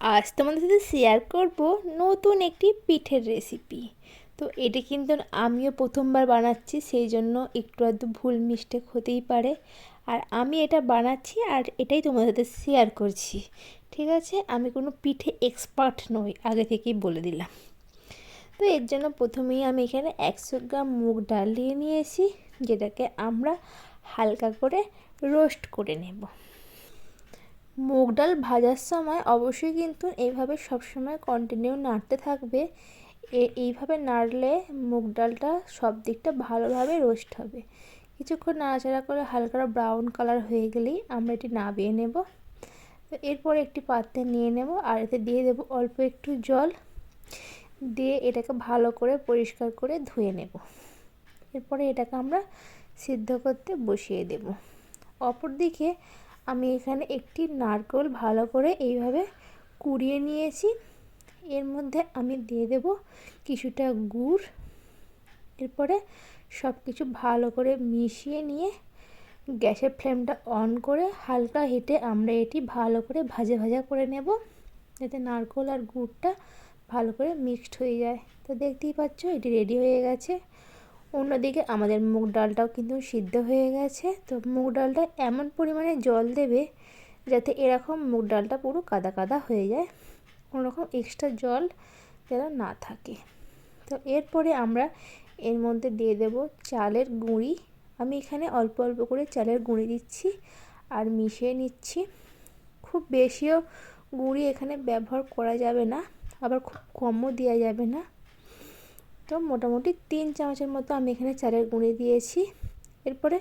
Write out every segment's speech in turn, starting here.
আজ তোমাদের সাথে শেয়ার করব নতুন একটি পিঠের রেসিপি তো এটা কিন্তু আমিও প্রথমবার বানাচ্ছি, সেই জন্য একটু আধটু ভুল মিস্টেক হতেই পারে। আর আমি এটা বানাচ্ছি আর এটাই তোমাদের সাথে শেয়ার করছি। ঠিক আছে? আমি কোনো পিঠে এক্সপার্ট নই, আগে থেকেই বলে দিলাম। তো এর জন্য প্রথমেই আমি এখানে একশো গ্রাম মুগ ডাল নিয়ে নিয়েছি, যেটাকে আমরা হালকা করে রোস্ট করে নেব। মুগ ডাল ভাজার সময় অবশ্যই কিন্তু এইভাবে সবসময় কন্টিনিউ নাড়তে থাকবে। এইভাবে নাড়লে মুগ ডালটা সব দিকটা ভালোভাবে রোস্ট হবে। কিছুক্ষণ নাড়াচাড়া করে হালকা ব্রাউন কালার হয়ে গেলেই আমরা এটি নাবিয়ে নেব। তো এরপর একটি পাত্রে নিয়ে নেব আর এতে দিয়ে দেব অল্প একটু জল। দিয়ে এটাকে ভালো করে পরিষ্কার করে ধুয়ে নেব। এরপরে এটাকে আমরা সিদ্ধ করতে বসিয়ে দেব। অপর দিকে আমি এখানে একটি নারকোল ভালো করে এইভাবে কুড়িয়ে নিয়েছি। এর মধ্যে আমি দিয়ে দেব কিছুটা গুড়। এরপরে সব কিছু ভালো করে মিশিয়ে নিয়ে গ্যাসের ফ্লেমটা অন করে হালকা হিটে আমরা এটি ভালো করে ভাজা ভাজা করে নেব যাতে নারকোল আর গুড়টা ভালো করে মিক্সড হয়ে যায়। তো দেখতেই পাচ্ছ, এটি রেডি হয়ে গেছে। অন্যদিকে আমাদের মুগ ডালটাও কিন্তু সিদ্ধ হয়ে গেছে। তো মুগ ডালটা এমন পরিমাণে জল দেবে যাতে এরকম মুগ ডালটা পুরো কাদা কাদা হয়ে যায়। কোনো রকম এক্সট্রা জল যেন না থাকে। তো এরপরে আমরা এর মধ্যে দিয়ে দেব চালের গুঁড়ি। আমি এখানে অল্প অল্প করে চালের গুঁড়ি দিচ্ছি আর মিশিয়ে নিচ্ছি। খুব বেশিও গুঁড়ি এখানে ব্যবহার করা যাবে না, আবার খুব কমও দেওয়া যাবে না। তো মোটামুটি তিন চামচের মতো আমি এখানে চালের গুঁড়ি দিয়েছি। এরপরে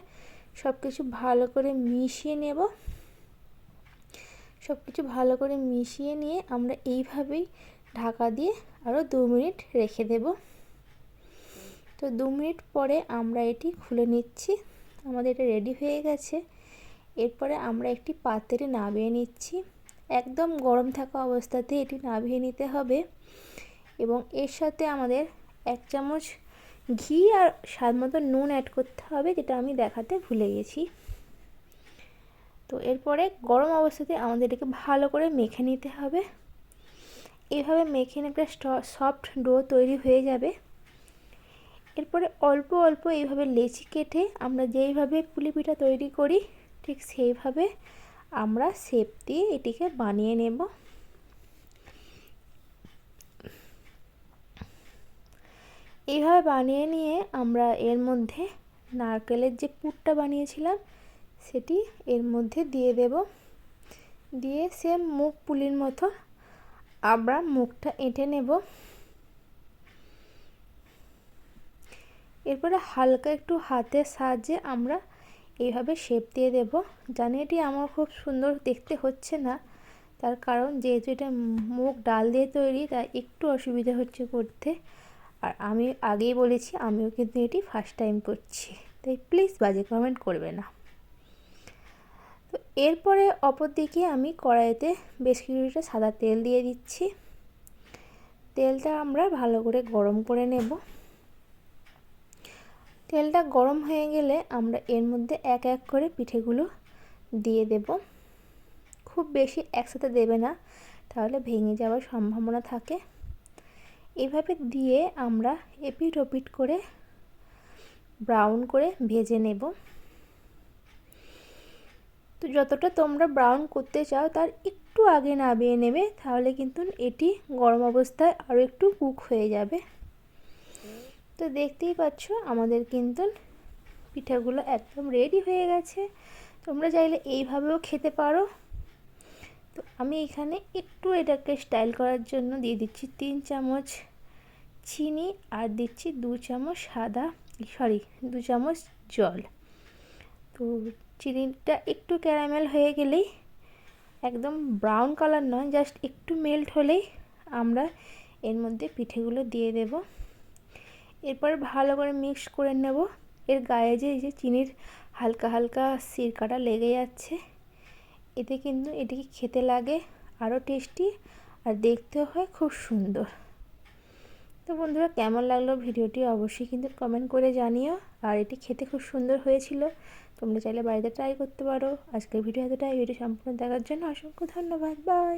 সব কিছু ভালো করে মিশিয়ে নেব। সব কিছু ভালো করে মিশিয়ে নিয়ে আমরা এইভাবেই ঢাকা দিয়ে আরও দু মিনিট রেখে দেব। তো দু মিনিট পরে আমরা এটি খুলে নিচ্ছি। আমাদের এটা রেডি হয়ে গেছে। এরপরে আমরা একটি পাত্রে নামিয়ে নিচ্ছি। একদম গরম থাকা অবস্থাতে এটি নামিয়ে নিতে হবে এবং এর সাথে আমাদের এক চামচ ঘি আর স্বাদ মতো নুন অ্যাড করতে হবে, যেটা আমি দেখাতে ভুলে গেছি। তো এরপরে গরম অবস্থাতে আমাদের এটাকে ভালো করে মেখে নিতে হবে। এইভাবে মেখে একটা সফট ডো তৈরি হয়ে যাবে। এরপরে অল্প অল্প এইভাবে লেচি কেটে আমরা যেইভাবে পুলি পিঠা তৈরি করি, ঠিক সেইভাবে আমরা শেপ দিয়ে এটিকে বানিয়ে নেব। এইভাবে বানিয়ে নিয়ে আমরা এর মধ্যে নারকেলের যে পুরটা বানিয়েছিলাম, সেটি এর মধ্যে দিয়ে দেব। দিয়ে সে মুখ পুলির মতো আমরা মুখটা এঁটে নেব। এরপরে হালকা একটু হাতের সাহায্যে আমরা এইভাবে শেপ দিয়ে দেব। জানি এটি আমার খুব সুন্দর দেখতে হচ্ছে না, তার কারণ যেহেতু এটা মুখ ডাল দিয়ে তৈরি, তাই একটু অসুবিধা হচ্ছে করতে। আর আমি আগেই বলেছি, আমিও কিন্তু এটি ফার্স্ট টাইম করছি। তাই প্লিজ বাজে কমেন্ট করবে না। তো এরপরে অপর দিকে আমি কড়াইতে বেশ কিছুটা সাদা তেল দিয়ে দিচ্ছি। তেলটা আমরা ভালো করে গরম করে নেব। তেলটা গরম হয়ে গেলে আমরা এর মধ্যে এক এক করে পিঠেগুলো দিয়ে দেব। খুব বেশি একসাথে দেবে না, তাহলে ভেঙে যাওয়ার সম্ভাবনা থাকে। এভাবে দিয়ে আমরা এপিট ওপিট করে ব্রাউন করে ভেজে নেব। তো যতটা তোমরা ব্রাউন করতে চাও, তার একটু আগে নামিয়ে নেবে, তাহলে কিন্তু এটি গরম অবস্থায় আরও একটু কুক হয়ে যাবে। তো দেখতেই পাচ্ছ, আমাদের কিন্তু পিঠাগুলো একদম রেডি হয়ে গেছে। তোমরা চাইলে এইভাবেও খেতে পারো। তো আমি এখানে একটু এটাকে স্টাইল করার জন্য দিয়ে দিচ্ছি তিন চামচ চিনি আর দিচ্ছি দু চামচ সাদা সরি দু চামচ জল। তো চিনিটা একটু ক্যারামেল হয়ে গেলেই একদম ব্রাউন কালার নয় জাস্ট একটু মেল্ট হলেই আমরা এর মধ্যে পিঠেগুলো দিয়ে দেব। এরপর ভালো করে মিক্স করে নেব। এর গায়ে যে এই যে চিনির হালকা হালকা সিরকাটা লেগে যাচ্ছে, এতে কিন্তু এটিকে খেতে লাগে, আরও টেস্টি আর দেখতেও হয় খুব সুন্দর। তো বন্ধুরা, কেমন লাগল ভিডিওটি অবশ্যই কিন্তু কমেন্ট করে জানিও। আর এটি খেতে খুব সুন্দর হয়েছিল। তোমরা চাইলে বাড়িতে ট্রাই করতে পারো। আজকের ভিডিও এতটাই। ভিডিও সম্পূর্ণ দেখার জন্য অসংখ্য ধন্যবাদ। বাই